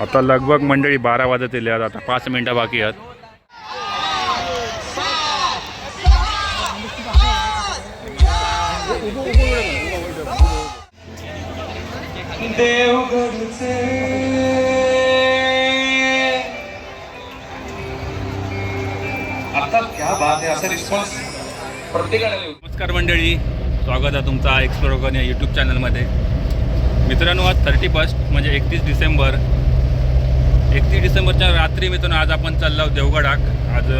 आता लगभग मंडळी बारा वाजत येले आहेत आता पाच मिनटं बाकी आहेत. नमस्कार मंडळी स्वागत आहे तुमचा एक्सप्लोर या यूट्यूब चॅनलमध्ये मित्रांनो आज थर्टी फर्स्ट म्हणजे एकतीस डिसेंबर एकतीस डिसेंबरच्या रात्री मित्रांनो आज आपण चाललो आहोत देवगडाक. आज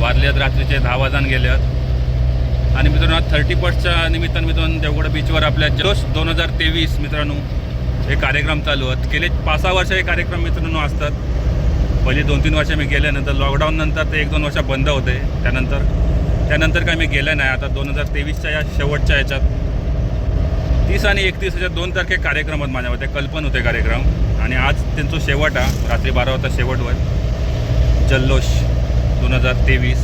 वारल्यात रात्रीचे दहा वाजान गेल्यात आणि मित्रांनो आज थर्टी फर्स्टच्या निमित्तानं मित्रांनो देवगड बीचवर आपल्या जलोष दोन हजार तेवीस मित्रांनो हे कार्यक्रम चालू आहेत. गेले पाच सहा वर्ष हे कार्यक्रम मित्रांनो असतात. पहिले दोन तीन वर्ष मी गेल्यानंतर लॉकडाऊन नंतर ते एक दोन वर्ष बंद होते. त्यानंतर त्यानंतर काय मी गेलं नाही. आता दोन हजार तेवीसच्या या शेवटच्या याच्यात तीस आणि एकतीस याच्यात दोन तारखे कार्यक्रम आहेत माझ्यामध्ये. कल्पन होते कार्यक्रम. आणि आज त्यांचं शेवट हा रात्री बारा वाजता शेवट जल्लोष दोन हजार तेवीस.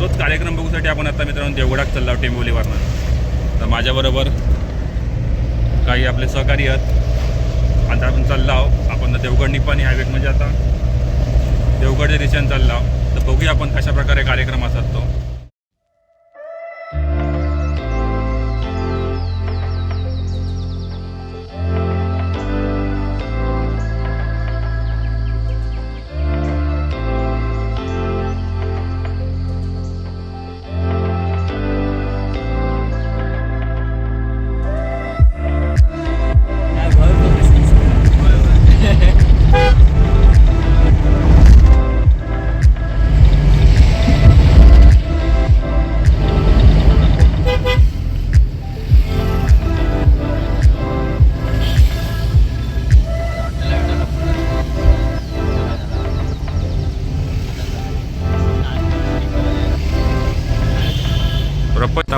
तोच कार्यक्रम बघूसाठी आपण आता मित्रांनो देवगडाक चाललो आहोत टेंबोलीवरनं. तर माझ्याबरोबर काही आपले सहकारी आहेत. आता आपण चाललो आहोत आपण देवगड निपाणी हायवे म्हणजे आता. देवगडच्या दिशेने चाललो आहोत तर बघूया आपण कशा प्रकारे कार्यक्रम असतात तो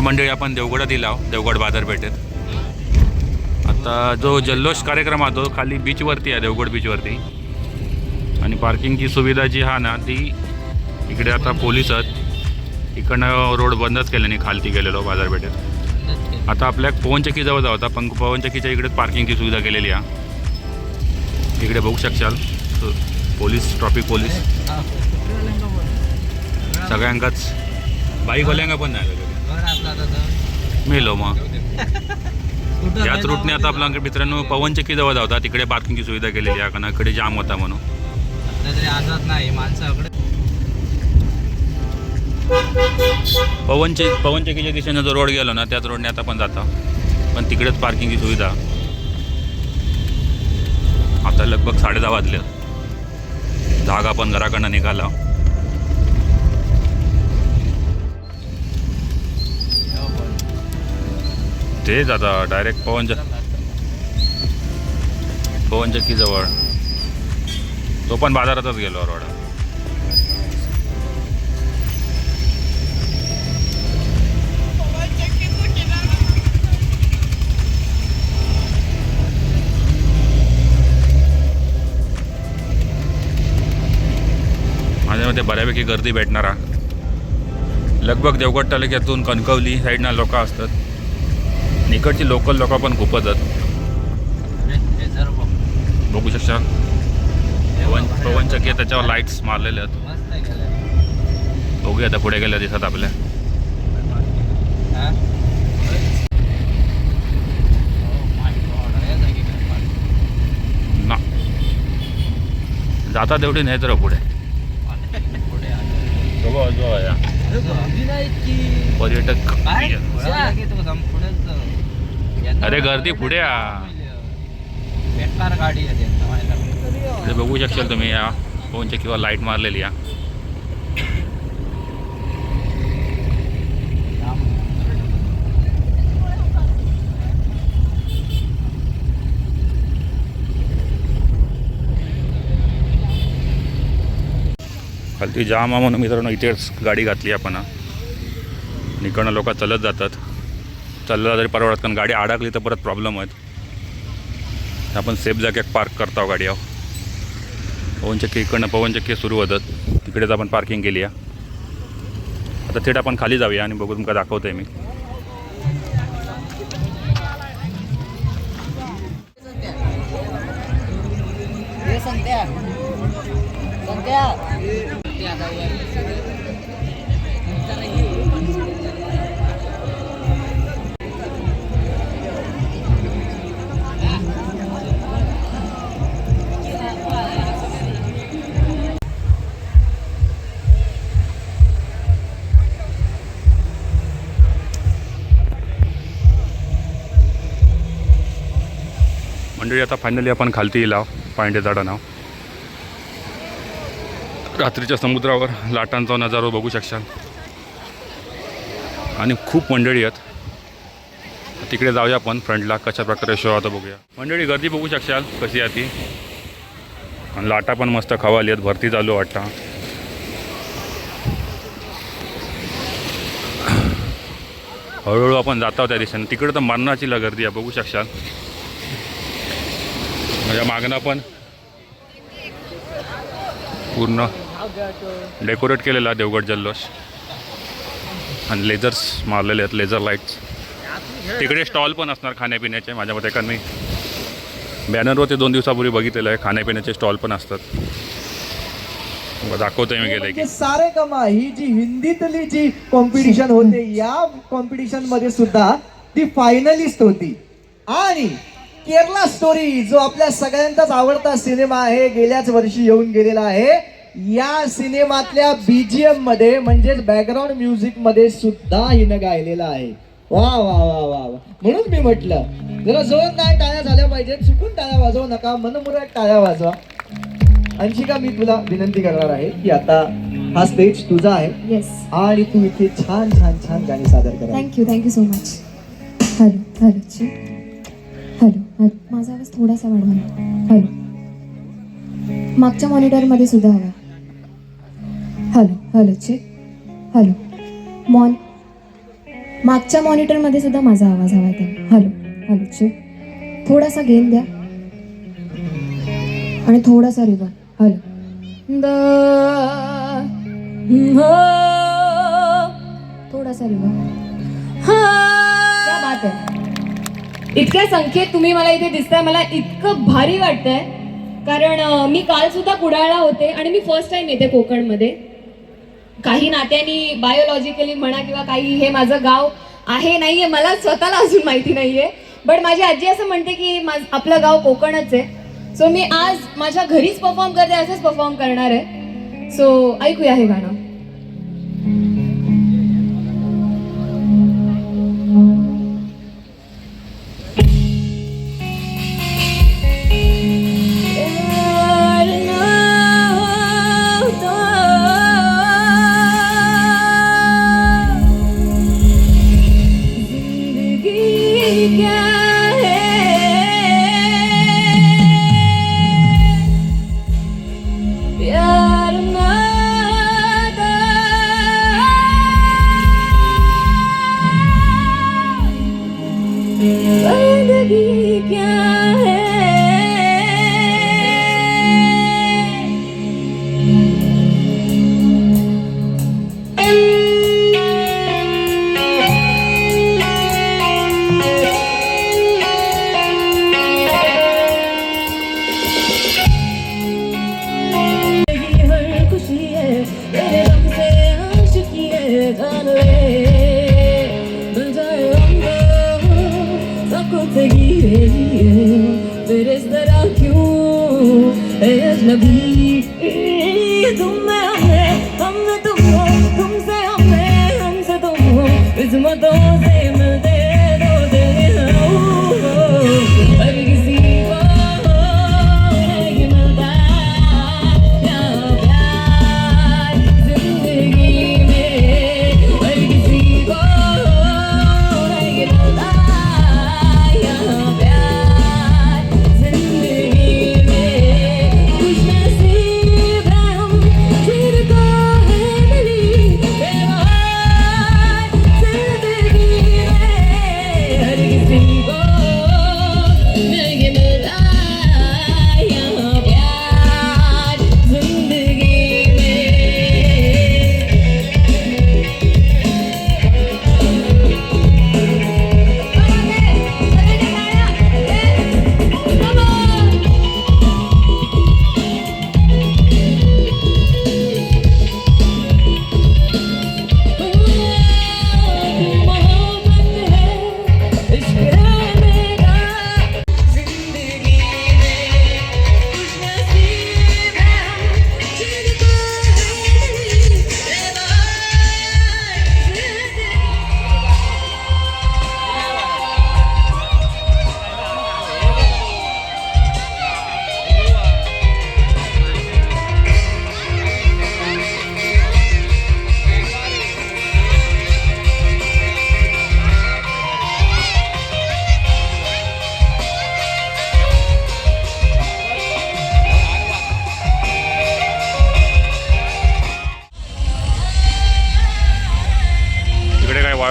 मंडळी आपण देवगडात दिला देवगड बाजारपेठेत आता जो जल्लोष कार्यक्रम आहे तो खाली बीचवरती आहे देवगड बीचवरती आणि पार्किंगची सुविधा जी हा ना ती इकडे आता पोलीस आहेत. इकडनं रोड बंदच केल्याने खालती गेलेलो बाजारपेठेत आता आपल्या पवनचक्कीजवळ जाऊ आता. पण पवनचक्कीच्या इकडे पार्किंगची सुविधा केलेली आहे. इकडे बघू शकशाल. पोलीस ट्रॉफिक पोलीस सगळ्यांकाच. बाईकवाल्यांका पण नाही मेलो मग. याच रूटने आता आपल्या मित्रांनो पवनचक्कीजवळ जावता तिकडे पार्किंगची सुविधा केलेली आहे. कारण इकडे जाम होता म्हणून. नाही. माणसाकडे पवनचे पवनचक्कीच्या दिशेने जो रोड गेलो ना त्याच रोडने आता पण जाता. पण तिकडेच पार्किंगची सुविधा. आता लगभग साडे दहा वाजले. जागा पण घराकडनं निघाला. तेच आता डायरेक्ट पवन पवनचक्कीजवळ तो पण बाजारातच गेलो रोडा माझ्यामध्ये बऱ्यापैकी गर्दी भेटणारा. लगभग देवगड तालुक्यातून कणकवली साईडना लोक असतात. इकडची लोकल लोक पण खूपच आहेत. बघू. शकता. पवन पवनचक्की आहे, त्याच्यावर लाईट्स मारलेले आहेत. बघूया आता पुढे गेल्या दिसत आपल्या. हा? ना. जाता तेवढी नाही तर पुढे. पर्यटक. अरे गर्दी पुढे. बेकार गाडी आहे बघू शकशाल तुम्ही या. फोनच्या किंवा लाइट मारलेली या. खालती जाम आहे म्हणून मित्रांनो इथेच गाडी घातली आपण. इकडनं लोक चालत जातात. चाललं तरी परवडत कारण गाडी अडकली तर परत प्रॉब्लेम आहेत. आपण सेफ जाग्यात पार्क करतो गाडी आहो पवनचक्की इकडनं पवनचक्की सुरू होतात. तिकडेच आपण पार्किंग केली आहे. आता थेट आपण खाली जाऊया आणि बघू तुमका दाखवतोय मी. संध्या. संध्या. मंडळी आता फायनली आपण खालती येईल पांडे झाडा नाव रात्रीच्या समुद्रावर लाटांचा नजारा बघू शकशाल. आणि खूप मंडळी आहेत. तिकडे जाऊया आपण फ्रंटला कशा प्रकारे शो आता बघूया. मंडळी गर्दी बघू शकशाल कशी आहे ती. आणि लाटा पण मस्त खवाली आहेत भरती चालू वाटता. हळूहळू आपण जात आहोत त्या दिशेने. तिकडे तर मरणाची गर्दी आहे बघू शकशाल. माझ्या मागणं पण पूर्ण डेकोरेट केलेला आहे देवगड जल्लोष. आणि लेझर्स मारलेले आहेत लेझर लाईट्स. तिकडे स्टॉल पण असणार खाण्यापिण्याचे माझ्या मते कारण मी बॅनरवरती दोन दिवसापूर्वी बघितलेलं आहे खाण्यापिण्याचे स्टॉल पण असतात. दाखवतोय मी गेले की. सारे कमा ही जी हिंदीतली जी कॉम्पिटिशन होते या कॉम्पिटिशनमध्ये सुद्धा ती फायनलिस्ट होती. आणि केरला स्टोरी जो आपल्या सगळ्यांचाच आवडता सिनेमा आहे गेल्याच वर्षी येऊन गेलेला आहे. या सिनेमातल्या बीजीएममध्ये म्हणजेच बॅकग्राऊंड म्युझिकमध्ये सुद्धा हिनं गायलेला आहे. वा वा वा वा वा. म्हणून मी म्हटलं जरा जोरदार टाळ्या झाल्या पाहिजेत चुकून टाळ्या वाजवू नका मनमुराद टाळ्या वाजवा. अंशिका मी तुला विनंती करणार आहे की आता हा स्टेज तुझा आहे. आणि तू इथे छान छान छान गाणी सादर करा. Thank you thank you so much hello hello माझा आवाज थोडासा वाढवा हॅलो. मागच्या मॉनिटरमध्ये सुद्धा हवा. हॅलो हॅलो चे. हॅलो. मॉन. मागच्या मॉनिटरमध्ये सुद्धा माझा आवाज हवा आहे. हॅलो हॅलो चे. थोडासा गेन द्या. आणि थोडासा रिवर हॅलो. द. हो. थोडासा रिबन क्या बात आहे. इतक्या संख्येत तुम्ही मला इथे दिसताय मला इतकं भारी वाटतंय. कारण मी काल सुद्धा कुडाळला होते आणि मी फर्स्ट टाइम येते कोकणमध्ये. काही नात्यांनी बायोलॉजिकली म्हणा किंवा काही हे माझं गाव आहे नाही आहे मला स्वतःला अजून माहिती नाही आहे बट माझी आजी असं म्हणते की माझ आपलं गाव कोकणच आहे. सो मी आज माझ्या घरीच परफॉर्म करते असंच परफॉर्म करणार आहे. सो ऐकूया हे गाणं. है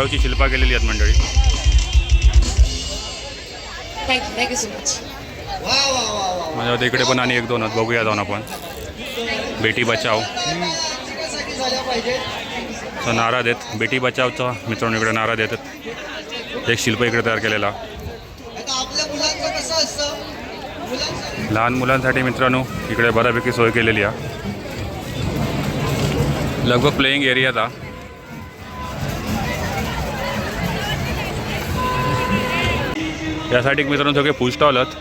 वाळूची शिल्पा केलेली आहेत मंडळी. थँक्यू थँक्यू सो मच म्हणजे आता इकडे पण आणि एक दोन आहेत. बघूया जाऊन आपण. बेटी बचाव. नारा देत. बेटी बचावचा मित्रांनो इकडे नारा देतात एक शिल्प इकडे तयार केलेला. लहान मुलांसाठी मित्रांनो इकडे बऱ्यापैकी सोय केलेली आहे. लगभग प्लेईंग एरियाचा यासाठी मित्रांनो सगळे फूड स्टॉल आहेत.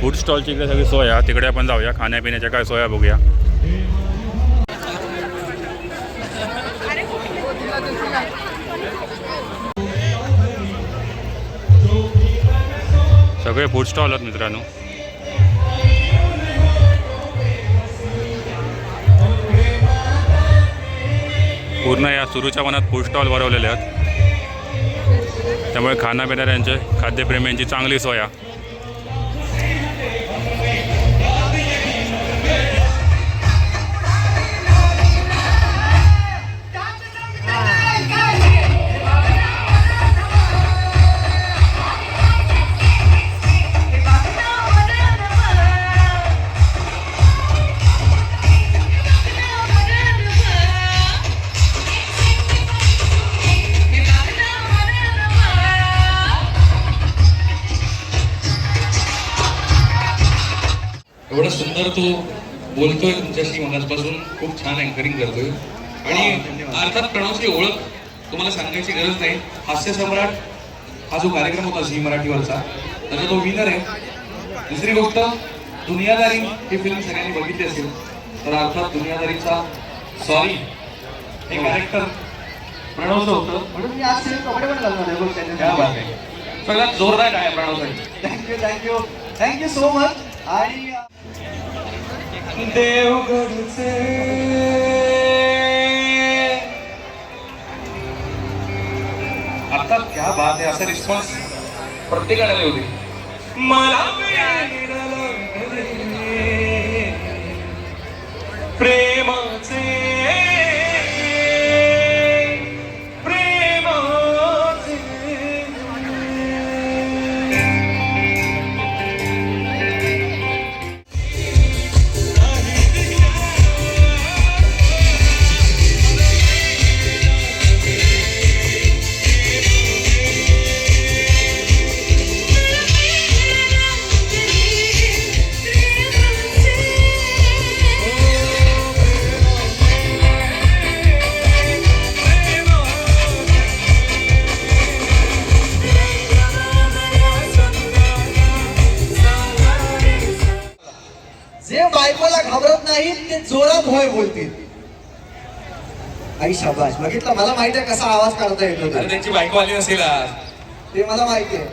फूड स्टॉलची इकडे सगळी सोय आहे. तिकडे आपण जाऊया. खाण्यापिण्याच्या काय सोया बघूया. सगळे फूड स्टॉल आहेत मित्रांनो. पूर्ण या सुरूच्या मनात फूड स्टॉल भरवलेले आहेत. त्यामुळे खाण्यापिणाऱ्यांचे खाद्यप्रेमींची चांगली सोय तुमच्याशी मनापासून खूप छान अँकरिंग करतोय. आणि अर्थात प्रणवची ओळख तुम्हाला सांगायची गरज नाही. हास्य सम्राट हा जो कार्यक्रम होता झी मराठीवरचा त्याचा तो विनर आहे. दुसरी गोष्ट दुनियादारी ही फिल्म सगळ्यांनी बघितली असेल तर अर्थात दुनियादारीचा सॉरी हे कॅरेक्टर प्रणवचं होतं. म्हणून मी आज कपडे पण घालणार आहे. क्या सगळ्यात जोरदार आहे प्रणवसाठी thank you thank you thank you so much आणि देवगडचे. आता क्या बात आहे असा रिस्पॉन्स प्रत्येकाला येऊ दे. मला प्रेमाचे जोरात होय बोलतील. आई शाबाश बघितलं मला माहिती आहे कसा आवाज काढता येतो अरे ते. त्यांची बायको आली नसेल आज. ते मला माहिती आहे.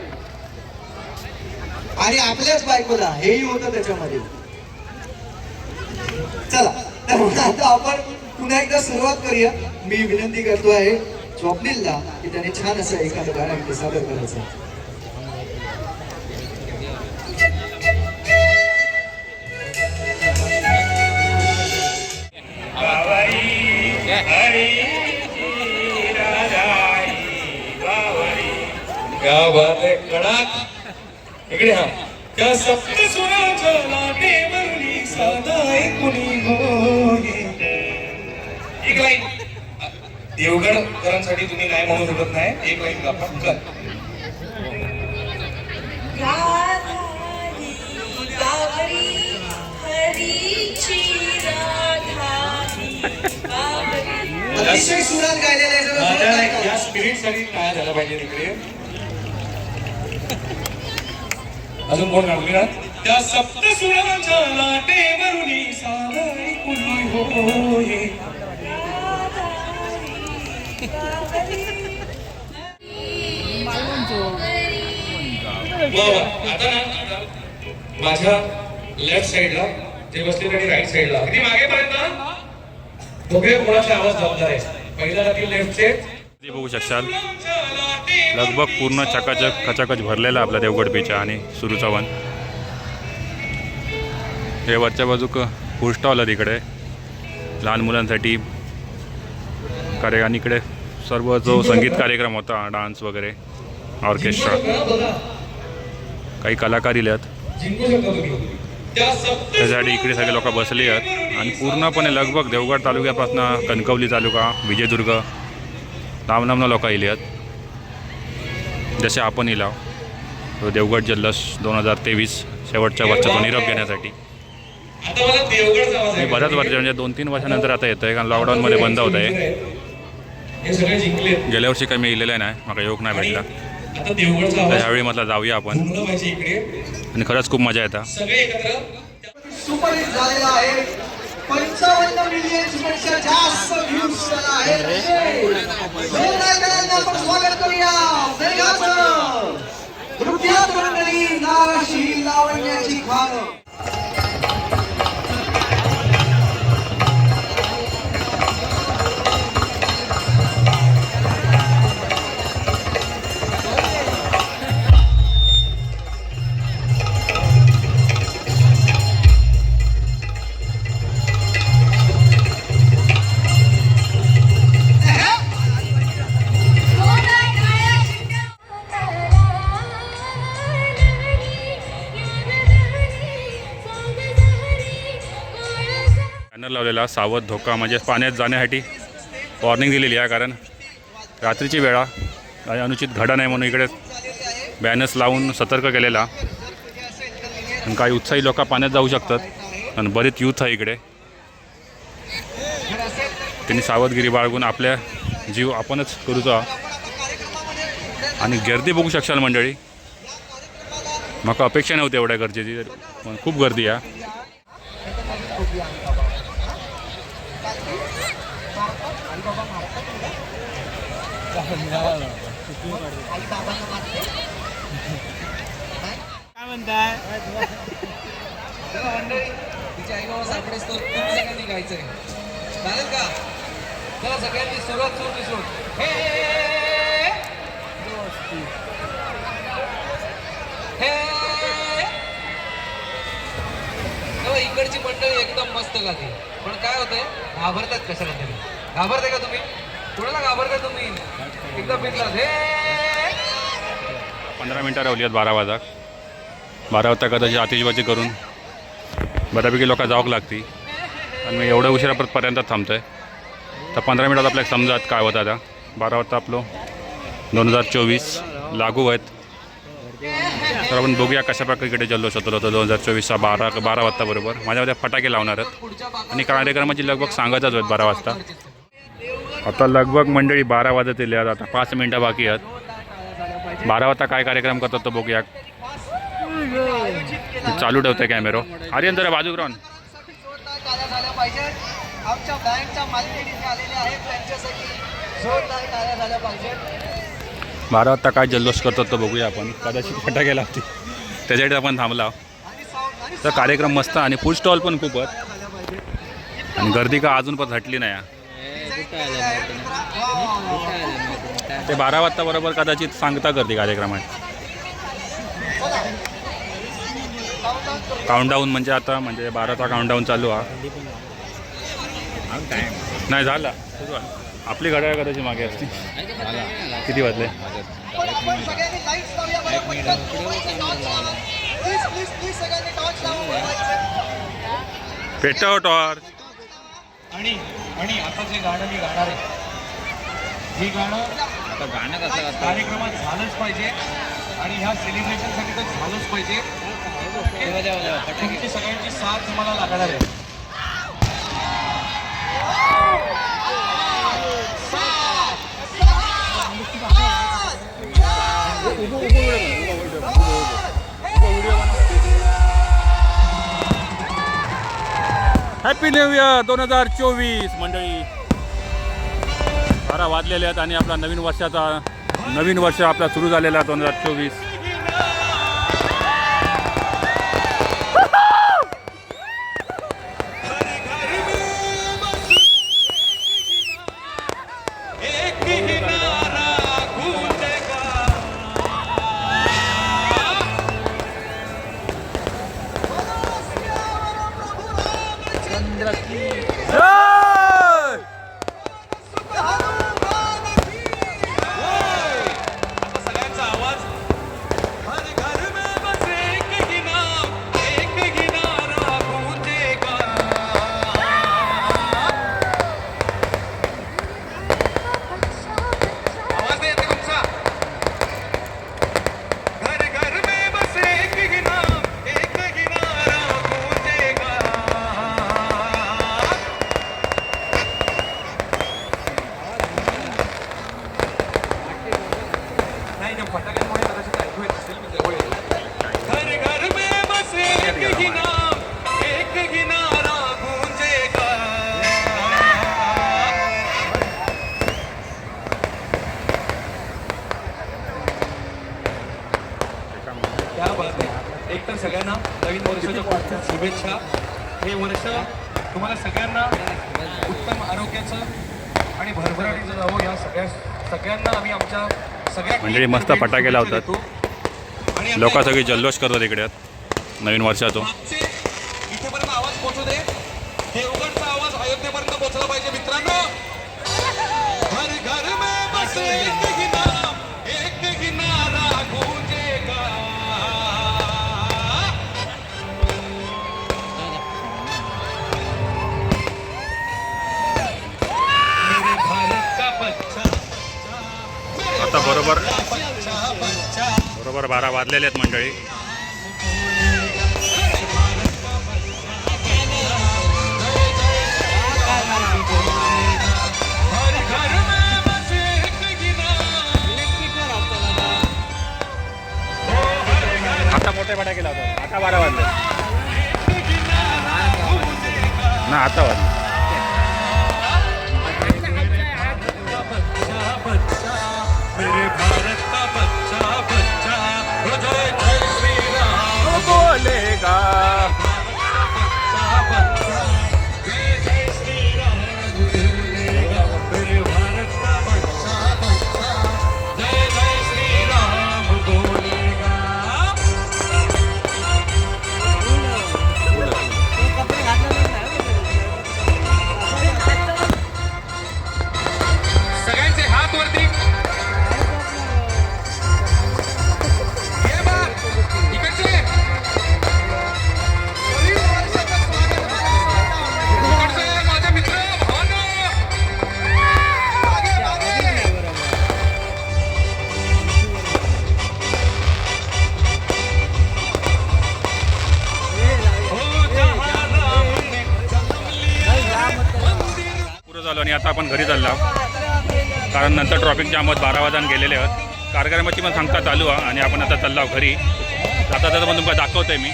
आणि आपल्याच बायकोला हेही होतं त्याच्यामध्ये. चला तर आता आपण पुन्हा एकदा सुरुवात करूया. मी विनंती करतो आहे स्वप्नीलला की त्याने छान असं एखादं गाणं इथे सादर करायचं. क्या बात आहे कडक. इकडे हा. त्या सप्त सुराच्या लाटेवरली साधा ऐकुनी होई एक लाईन देवगडकरांसाठी तुम्ही नाही म्हणू शकत नाही. एक लाईन गा पटकन अतिशय सुरात गायलेलं आहे. जरा जोरात माझ्या ऐका. या स्पिरिटसाठी काय झालं पाहिजे तिकडे? अजून कोण गाणं ना त्या सप्त सुराच्या लाटेवरुनी. आता ना आता माझ्या लेफ्ट साइडला जे बसले आणि राईट साइडला किती मागेपर्यंत दोघे कोणाचा आवाज जबाबदार आहे पहिला जातील लेफ्टचे ते बघू शकशाल. लगभग पूर्ण चकाचक खचाखच भरलेला आपला देवगड बीच आणि सुरूचा वन. हे वरच्या बाजूक फूड स्टॉल आहे तिकडे. लहान मुलांसाठी कार्य आणि इकडे सर्व जो संगीत कार्यक्रम होता डान्स वगैरे ऑर्केस्ट्रा काही कलाकार इले जिंकू त्यासाठी इकडे सगळे लोक बसले आहेत. आणि पूर्णपणे लगभग देवगड तालुक्यापासून कणकवली तालुका विजयदुर्ग लांब लोक येयली आहेत. जसे आपण इला देवगड जल्लोष दोन हजार तेवीस शेवटच्या वर्षाचा निरोप घेण्यासाठी. मी बऱ्याच वर्ष म्हणजे दोन तीन वर्षानंतर आता येतोय कारण लॉकडाऊनमध्ये बंद होत आहे हे गेल्या वर्षी काही मी इलेलं नाही मला योग नाही भेटला. तर ह्यावेळी म्हटलं जाऊया आपण. आणि खरंच खूप मजा येतात पंचावन्न मिलियनपेक्षा जास्त व्ह्यूज त्याला आहे जोरदार टाळ्यांनी आपण स्वागत करूया. नृत्यात मंडळी नावाशी लावण्याची खाण लावलेला सावध धोका म्हणजे पाण्यात जाण्यासाठी वॉर्निंग दिलेली आहे कारण रात्रीची वेळा काही अनुचित घडा नाही म्हणून इकडे बॅनर्स लावून सतर्क केलेला. आणि काही उत्साही लोक पाण्यात जाऊ शकतात. आणि बरेच यूथ आहे इकडे. त्यांनी सावधगिरी बाळगून आपल्या जीव आपणच करूचा आणि गर्दी बघू शकशाल मंडळी. म्हाका अपेक्षा नव्हती एवढ्या गरजेची पण खूप गर्दी आहे. काय म्हणताय तिच्या आई बाबा सापडेस तर तुम्ही सगळ्यांनी गायचंय चालेल का चला सगळ्यांनी सुरुवात सुरू सुरू हे इकडची मंडळी एकदम मस्त गाते पण काय होतंय? घाबरतात कशाला तरी घाबरते का तुम्ही? कुणाला घाबरता तुम्ही. एकदा बिंदास हे! पंधरा मिनटं राहिली आहेत बारा वाजाक बारा वाजता कदाचित आतिषबाजी करून बऱ्यापैकी लोक जावक लागती. आणि मी एवढ्या उशिरापर्यंत थांबतो आहे तर पंधरा मिनटात आपल्याला समजात काय होतं आता. बारा वाजता आपलं दोन हजार चोवीस लागू आहेत तर आपण बघूया कशा प्रकारे इकडे जल्लोष होतो. होतो दोन हजार चोवीसचा बारा बारा वाजता बरोबर. माझ्यामध्ये फटाके लावणार आहेत. आणि कार्यक्रमाची लगभग सांगायचाच आहेत बारा वाजता. आता लगभग मंडळी बारा वाजत येले आहेत. आता पाच मिनटं बाकी आहेत. बारा वाजता काय कार्यक्रम करतात तो बघूया. चालू ठेवतोय कॅमेरो आर्यन जरा बाजू राहून. आमच्या बँकच्या मालकीने आलेले आहेत त्यांच्यासाठी जोरदार टाळ्या झाल्या पाहिजेत बारा वाजता काय जल्लोष करतात तो बघूया आपण. कदाचित फटाके लागते त्याच्यासाठी आपण थांबला तर कार्यक्रम मस्त आणि फूड स्टॉल पण खूप आहेत. आणि गर्दी का अजून पण हटली नाही. आहे. ते बारा वाजता बरोबर कदाचित सांगता गर्दी कार्यक्रमात काउंटडाऊन म्हणजे आता म्हणजे बाराचा काउंटडाऊन चालू हा. नाही झाला. आपली घड्याळ कदाचित मागे असते. किती वाजले? पेटव टॉर्च आणि आणि आता जे गाणं मी गाणार आहे हे गाणं आता गाणं कसं? कार्यक्रमात झालंच पाहिजे आणि ह्या सेलिब्रेशनसाठी तर झालंच पाहिजे तेव्हा फटाके तुमची सगळ्यांची साथ मला लागणार आहे हॅपी न्यू इयर दोन हजार चोवीस मंडळी. बारा वाजलेले आहेत आणि आपला नवीन वर्षाचा नवीन वर्ष आपला सुरू झालेला आहे दोन हजार चोवीस. बात आहे एक तर सगळ्यांना नवीन वर्षाच्या खूप खूप शुभेच्छा. हे वर्ष तुम्हाला सगळ्यांना उत्तम आरोग्याचं आणि भरभराटीचं जावं. या सगळ्या सगळ्यांना आम्ही आमच्या सगळ्या मंडळी मस्त फटाके लावतात. लोक सगळी जल्लोष करतात इकडे. नवीन वर्षाचो. मागचे इथेपर्यंत आवाज पोहोचू दे. देवगडचा आवाज अयोध्येपर्यंत पोहोचला पाहिजे मित्रांनो. हर घर में बस. आता बरोबर बरोबर बारा वाजलेले आहेत मंडळी. आता मोठे फटाके लावतात आता बारा वाजले. ना आता वाजले. pegar. कारण नंतर ट्रॉफिक जाम होत बारा वाजान गेलेले आहेत कार्यक्रमाची पण सांगता चालू आहे आणि आपण आता चाललो आहोत घरी. जाता जाता पण तुमका दाखवतोय मी.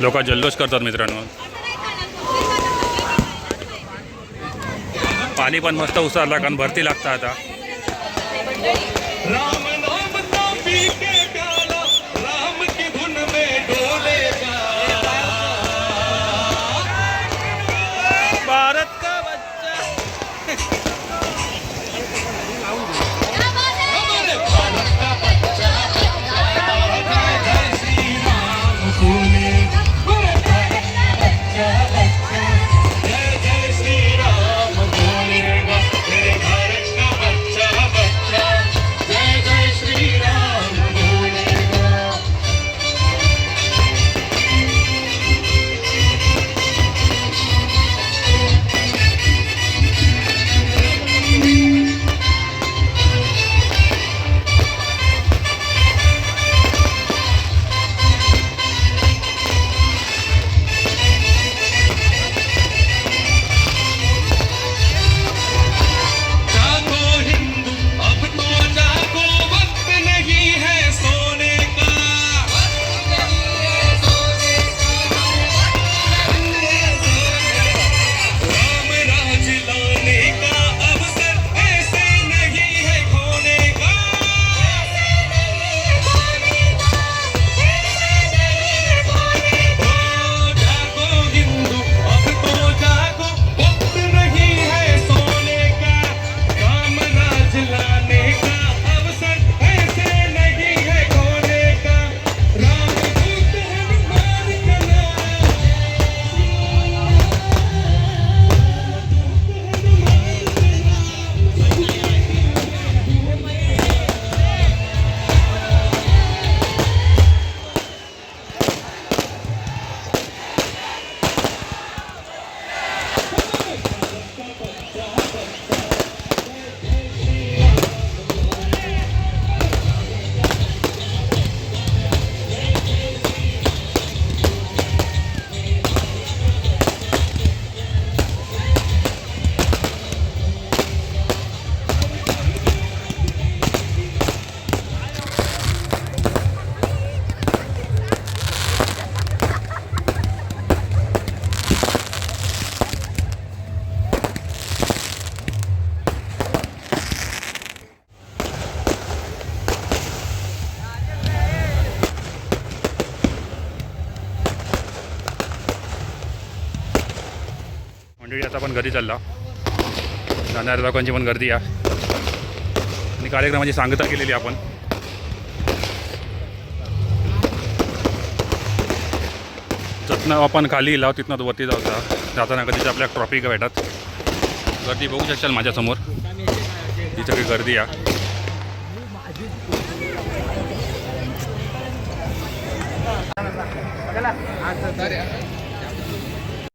लोक जल्लोष करतात मित्रांनो. पाणी पण मस्त उसारला कारण भरती लागतं आता. पण घरी चालला. जाणाऱ्या लोकांची पण गर्दी आहे. आणि कार्यक्रमाची सांगता केलेली आपण. जतनं आपण खाली लाव तिथनं वरती जाऊचा जाताना कधीच आपल्या ट्रॉफिक भेटत. गर्दी बघू शकशाल माझ्यासमोर. ही सगळी गर्दी आहे.